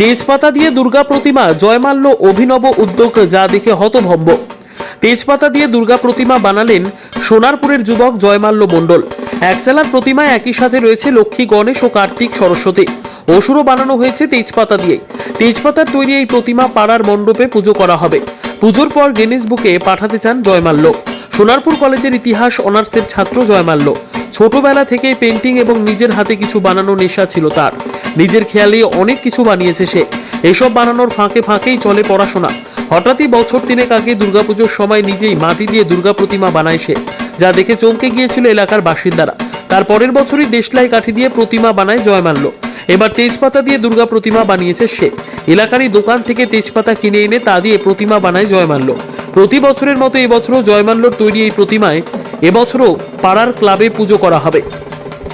তেজপাতা দিয়ে দুর্গা প্রতিমা জয়মাল্য অভিনব উদ্যোগ যা দেখে হতভম্ব। তেজপাতা দিয়ে দুর্গা প্রতিমা বানালেন সোনারপুরের যুবক জয়মাল্য মণ্ডল। একচালার প্রতিমায় একই সাথে রয়েছে লক্ষ্মী, গণেশ ও কার্তিক সরস্বতী। অসুরও বানানো হয়েছে তেজপাতা দিয়ে। তেজপাতার তৈরি এই প্রতিমা পাড়ার মণ্ডপে পুজো করা হবে। পুজোর পর গিনেস বুকে পাঠাতে চান জয়মাল্য। সোনারপুর কলেজের ইতিহাস অনার্সের ছাত্র জয়মাল্য। ছোটবেলা থেকে পেন্টিং এবং নিজের হাতে কিছু বানানো নেশা ছিল তার। নিজের খেয়ালে অনেক কিছু বানিয়েছে সে। এসব বানানোর ফাঁকে ফাঁকেই চলে পড়াশোনা। হঠাৎই বছর তিনেক আগে দুর্গাপুজোর সময় নিজেই মাটি দিয়ে দুর্গা প্রতিমা বানায় সে, যা দেখে চমকে গিয়েছিল এলাকার বাসিন্দারা। তার পরের বছরই দেশলাই কাঠি দিয়ে প্রতিমা বানায় জয় জয়মাল্য এবার তেজপাতা দিয়ে দুর্গা প্রতিমা বানিয়েছে সে। এলাকারই দোকান থেকে তেজপাতা কিনে এনে তা দিয়ে প্রতিমা বানায় জয় জয়মাল্য প্রতি বছরের মতো এবছরও জয়মাল্যর তৈরি এই প্রতিমায় এবছরও পাড়ার ক্লাবে পুজো করা হবে।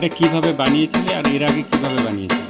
এটা কীভাবে বানিয়েছিলে আর এর আগে কীভাবে বানিয়েছিলে?